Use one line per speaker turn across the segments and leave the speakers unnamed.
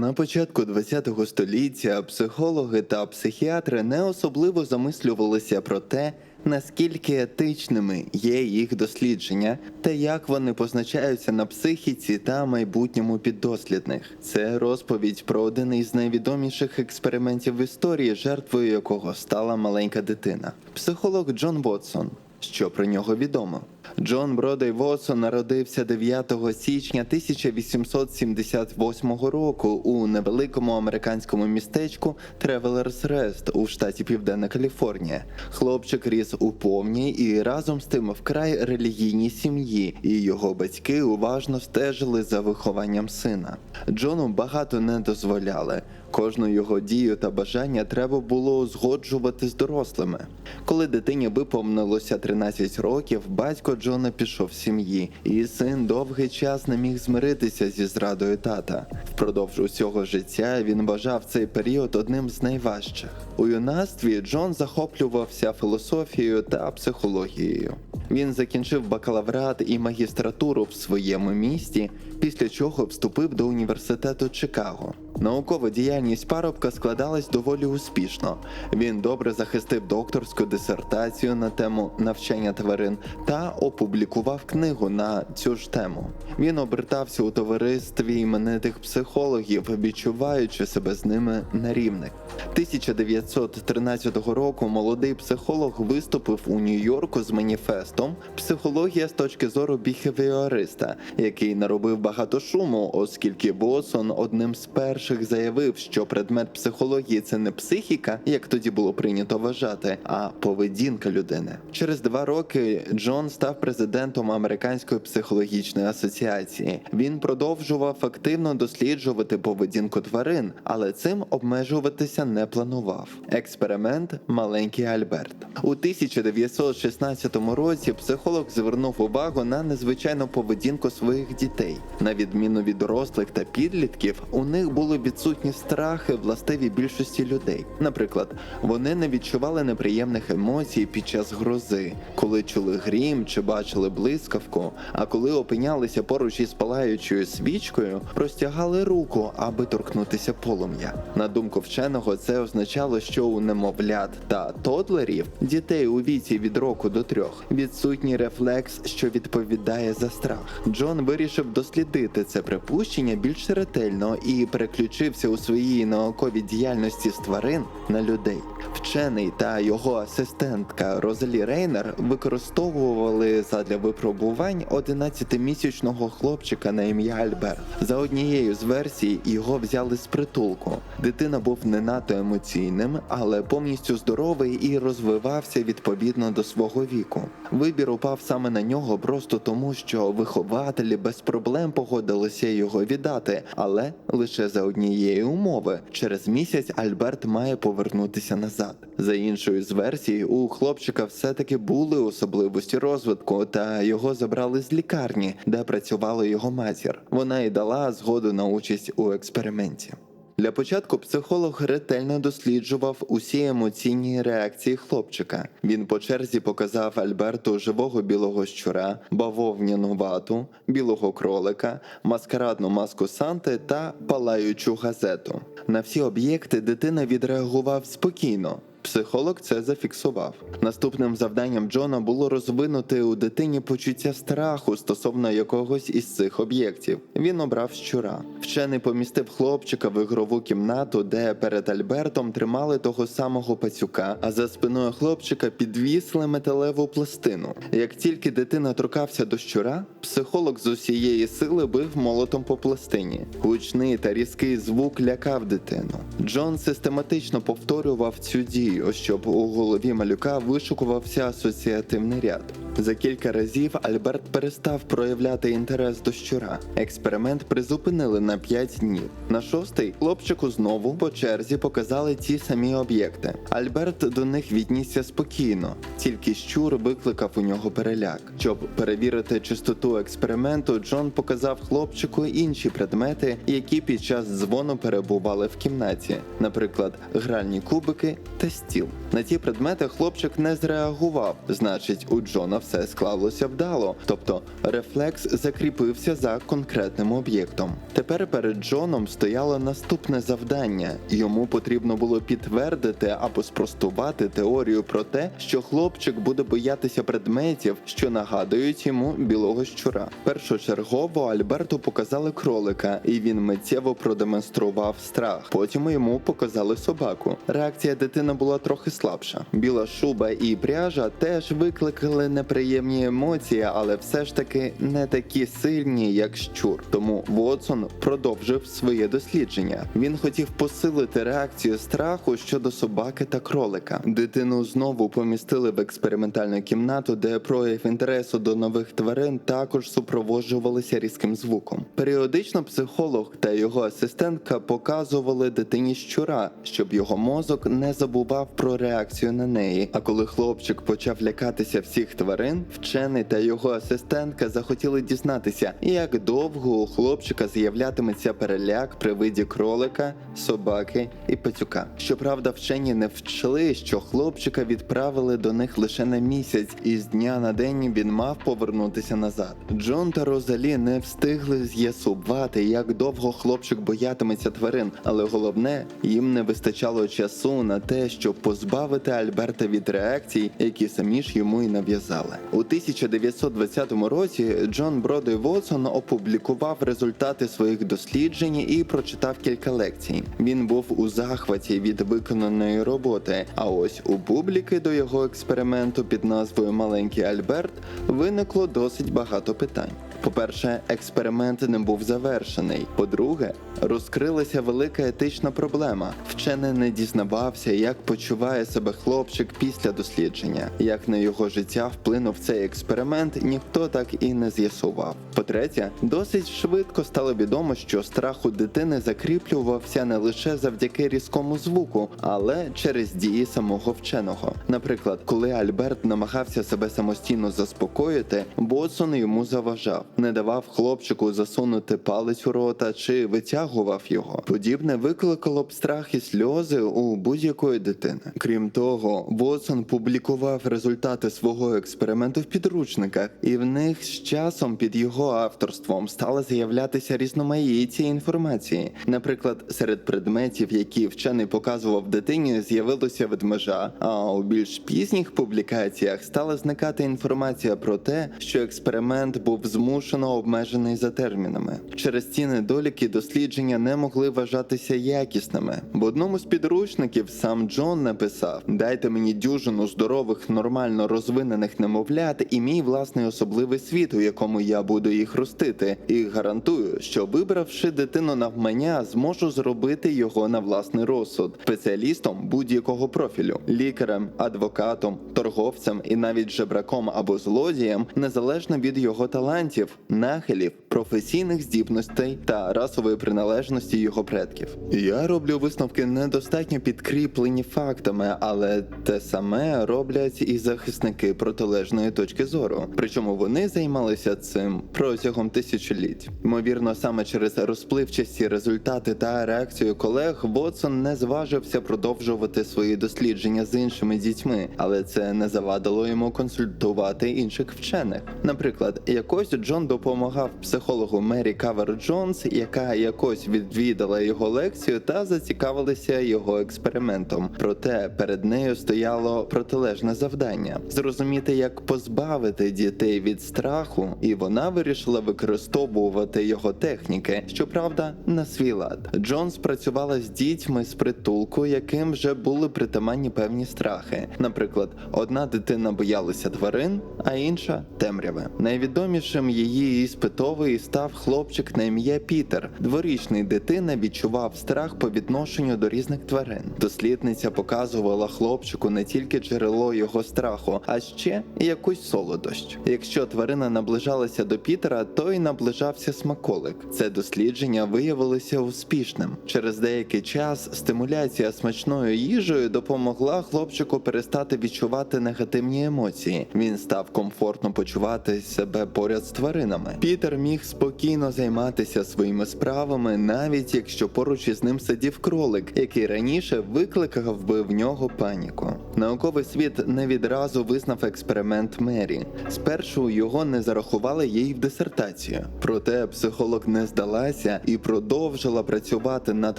На початку ХХ століття психологи та психіатри не особливо замислювалися про те, наскільки етичними є їх дослідження та як вони позначаються на психіці та майбутньому піддослідних. Це розповідь про один із найвідоміших експериментів в історії, жертвою якого стала маленька дитина. Психолог Джон Вотсон. Що про нього відомо? Джон Бродей Вотсон народився 9 січня 1878 року у невеликому американському містечку Тревелерс Рест у штаті Південна Каліфорнія. Хлопчик ріс у повній і разом з тим вкрай релігійній сім'ї, і його батьки уважно стежили за вихованням сина. Джону багато не дозволяли. Кожну його дію та бажання треба було узгоджувати з дорослими. Коли дитині виповнилося 13 років, батько Джона пішов з сім'ї, і син довгий час не міг змиритися зі зрадою тата. Впродовж усього життя він вважав цей період одним з найважчих. У юнацтві Джон захоплювався філософією та психологією. Він закінчив бакалаврат і магістратуру в своєму місті, після чого вступив до університету Чикаго. Наукова діяльність парубка складалась доволі успішно. Він добре захистив докторську дисертацію на тему навчання тварин та опублікував книгу на цю ж тему. Він обертався у товаристві іменитих психологів, відчуваючи себе з ними на рівних. 1913 року молодий психолог виступив у Нью-Йорку з маніфестом Психологія з точки зору біхевіориста, який наробив багато шуму, оскільки Босон одним з перших заявив, що предмет психології це не психіка, як тоді було прийнято вважати, а поведінка людини. Через два роки Джон став президентом Американської психологічної асоціації. Він продовжував активно досліджувати поведінку тварин, але цим обмежуватися не планував. Експеримент Маленький Альберт у 1916 році. Психолог звернув увагу на незвичайну поведінку своїх дітей. На відміну від дорослих та підлітків, у них були відсутні страхи, властиві більшості людей. Наприклад, вони не відчували неприємних емоцій під час грози, коли чули грім чи бачили блискавку. А коли опинялися поруч із палаючою свічкою, простягали руку, аби торкнутися полум'я. На думку вченого, це означало, що у немовлят та тодлерів, дітей у віці від року до трьох, відсутній рефлекс, що відповідає за страх. Джон вирішив дослідити це припущення більш ретельно і переключився у своїй науковій діяльності з тварин на людей. Вчений та його асистентка Розалі Рейнер використовували задля випробувань 11-місячного хлопчика на ім'я Альберт. За однією з версій його взяли з притулку. Дитина був не надто емоційним, але повністю здоровий і розвивався відповідно до свого віку. Вибір упав саме на нього просто тому, що вихователі без проблем погодилися його віддати, але лише за однієї умови. Через місяць Альберт має повернутися назад. За іншою з версій, у хлопчика все-таки були особливості розвитку, та його забрали з лікарні, де працювала його матір. Вона й дала згоду на участь у експерименті. Для початку психолог ретельно досліджував усі емоційні реакції хлопчика. Він по черзі показав Альберту живого білого щура, бавовняну вату, білого кролика, маскарадну маску Санти та палаючу газету. На всі об'єкти дитина відреагував спокійно. Психолог це зафіксував. Наступним завданням Джона було розвинути у дитині почуття страху стосовно якогось із цих об'єктів. Він обрав щура. Вчений помістив хлопчика в ігрову кімнату, де перед Альбертом тримали того самого пацюка, а за спиною хлопчика підвісли металеву пластину. Як тільки дитина торкався до щура, психолог з усієї сили бив молотом по пластині. Гучний та різкий звук лякав дитину. Джон систематично повторював цю дію, щоб у голові малюка вишукувався асоціативний ряд. За кілька разів Альберт перестав проявляти інтерес до щура. Експеримент призупинили на 5 днів. На шостий хлопчику знову по черзі показали ті самі об'єкти. Альберт до них віднісся спокійно, тільки щур викликав у нього переляк. Щоб перевірити чистоту експерименту, Джон показав хлопчику інші предмети, які під час дзвону перебували в кімнаті, наприклад, гральні кубики та стіл. На ті предмети хлопчик не зреагував. Значить, у Джона все склалося вдало, тобто рефлекс закріпився за конкретним об'єктом. Тепер перед Джоном стояло наступне завдання. Йому потрібно було підтвердити або спростувати теорію про те, що хлопчик буде боятися предметів, що нагадують йому білого щура. Першочергово Альберту показали кролика, і він миттєво продемонстрував страх. Потім йому показали собаку. Реакція дитини була трохи слабша. Біла шуба і пряжа теж викликали неприємні емоції, але все ж таки не такі сильні, як щур. Тому Вотсон продовжив своє дослідження. Він хотів посилити реакцію страху щодо собаки та кролика. Дитину знову помістили в експериментальну кімнату, де прояв інтересу до нових тварин також супроводжувалися різким звуком. Періодично психолог та його асистентка показували дитині щура, щоб його мозок не забував про реакцію на неї. А коли хлопчик почав лякатися всіх тварин, вчений та його асистентка захотіли дізнатися, як довго у хлопчика з'являтиметься переляк при виді кролика, собаки і пацюка. Щоправда, вчені не вчли, що хлопчика відправили до них лише на місяць, і з дня на день він мав повернутися назад. Джон та Розалі не встигли з'ясувати, як довго хлопчик боятиметься тварин, але головне, їм не вистачало часу на те, щоб позбавити Альберта від реакцій, які самі ж йому й нав'язали. У 1920 році Джон Бродой Вотсон опублікував результати своїх досліджень і прочитав кілька лекцій. Він був у захваті від виконаної роботи. А ось у публіки до його експерименту під назвою Маленький Альберт виникло досить багато питань. По-перше, експеримент не був завершений. По-друге, розкрилася велика етична проблема. Вчений не дізнавався, як почуває себе хлопчик після дослідження. Як на його життя вплинув цей експеримент, ніхто так і не з'ясував. По-третє, досить швидко стало відомо, що страх у дитини закріплювався не лише завдяки різкому звуку, але через дії самого вченого. Наприклад, коли Альберт намагався себе самостійно заспокоїти, Ботсон йому заважав, не давав хлопчику засунути палець у рота чи витягував його. Подібне викликало б страх і сльози у будь-якої дитини. Крім того, Вотсон публікував результати свого експерименту в підручниках, і в них з часом під його авторством стала з'являтися різноманіття інформації. Наприклад, серед предметів, які вчений показував дитині, з'явилося ведмежа. А у більш пізніх публікаціях стала зникати інформація про те, що експеримент був змушено обмежений за термінами. Через ці недоліки дослідження не могли вважатися якісними. В одному з підручників сам Джон написав: Дайте мені дюжину здорових, нормально розвинених немовлят і мій власний особливий світ, у якому я буду їх ростити, і гарантую, що вибравши дитину навмання, зможу зробити його на власний розсуд, спеціалістом будь-якого профілю, лікарем, адвокатом, торговцем і навіть жебраком або злодієм, незалежно від його талантів, нахилів, професійних здібностей та расової приналежності його предків. Я роблю висновки недостатньо підкріплені фактами, але те саме роблять і захисники протилежної точки зору. Причому вони займалися цим протягом тисячоліть. Ймовірно, саме через розпливчасті результати та реакцію колег Вотсон не зважився продовжувати свої дослідження з іншими дітьми, але це не завадило йому консультувати інших вчених. Наприклад, якось Джон допомагав психологу Мері Кавер Джонс, яка якось відвідала його лекцію та зацікавилася його експериментом. Проте перед нею стояло протилежне завдання зрозуміти, як позбавити дітей від страху, і вона вирішила використовувати його техніки, щоправда, на свій лад. Джонс працювала з дітьми з притулку, яким вже були притаманні певні страхи. Наприклад, одна дитина боялася тварин, а інша темряви. Найвідомішим її іспитовий став хлопчик на ім'я Пітер. Дворічний дитина відчував страх по відношенню до різних тварин. Дослідниця показувала хлопчику не тільки джерело його страху, а ще якусь солодощ. Якщо тварина наближалася до Пітера, то й наближався смаколик. Це дослідження виявилося успішним. Через деякий час стимуляція смачною їжею допомогла хлопчику перестати відчувати негативні емоції. Він став комфортно почувати себе поряд з твариною. Тваринами. Пітер міг спокійно займатися своїми справами, навіть якщо поруч із ним сидів кролик, який раніше викликав би в нього паніку. Науковий світ не відразу визнав експеримент Мері. Спершу його не зарахували їй в дисертацію. Проте психолог не здалася і продовжила працювати над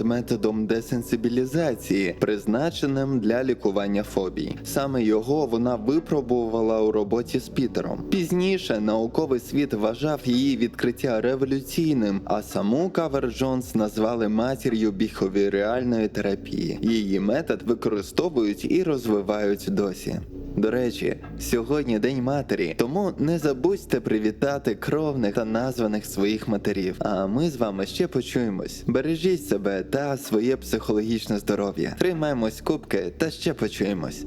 методом десенсибілізації, призначеним для лікування фобій. Саме його вона випробувала у роботі з Пітером. Пізніше науковий світ вважав її відкриття революційним, а саму Кавер Джонс назвали матір'ю біховіріальної терапії. Її метод використовують і розвивають досі. До речі, сьогодні День матері, тому не забудьте привітати кровних та названих своїх матерів. А ми з вами ще почуємось. Бережіть себе та своє психологічне здоров'я. Тримаємось кубки та ще почуємось.